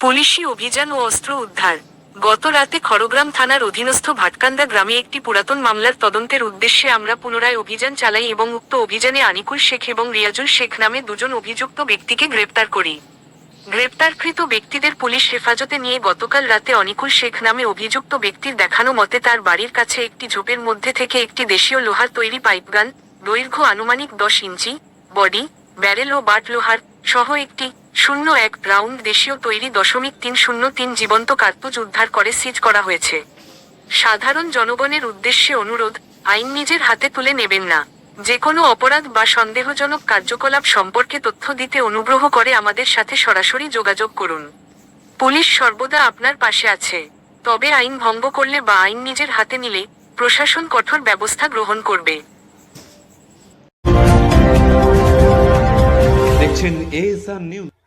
পুলিশি অভিযান ও অস্ত্র উদ্ধার। গত রাতে খড়গ্রাম থানার অধীনস্থ ভাটকান্দা গ্রামে একটি পুরাতন মামলার তদন্তের উদ্দেশ্যে আমরা পুনরায় অভিযান চালাই এবং উক্ত অভিযানে আনিকুল শেখ এবং রিয়াজুল শেখ নামে দুজন অভিযুক্ত ব্যক্তিকে গ্রেপ্তার করি। গ্রেপ্তারকৃত ব্যক্তিদের পুলিশ হেফাজতে নিয়ে গতকাল রাতে অনিকুল শেখ নামে অভিযুক্ত ব্যক্তির দেখানো মতে তার বাড়ির কাছে একটি ঝোপের মধ্যে থেকে একটি দেশীয় লোহার তৈরি পাইপগান দৈর্ঘ্য আনুমানিক দশ ইঞ্চি, বডি, ব্যারেল ও বাট লোহার সহ একটি শূন্য এক রাউন্ড দেশীয় তৈরি দশমিক তিন শূন্য তিন জীবন্ত কার্তুজ উদ্ধার করে সিজ করা হয়েছে। সাধারণ জনগণের উদ্দেশ্যে অনুরোধ, আইন নিজের হাতে তুলে নেবেন না। যে কোনো অপরাধ বা সন্দেহজনক কার্যকলাপ সম্পর্কে তথ্য দিতে অনুগ্রহ করে আমাদের সাথে সরাসরি যোগাযোগ করুন। পুলিশ সর্বদা আপনার পাশে আছে। তবে আইন ভঙ্গ করলে বা আইন নিজের হাতে নিলে প্রশাসন কঠোর ব্যবস্থা গ্রহণ করবে। দেখছেন নিউজ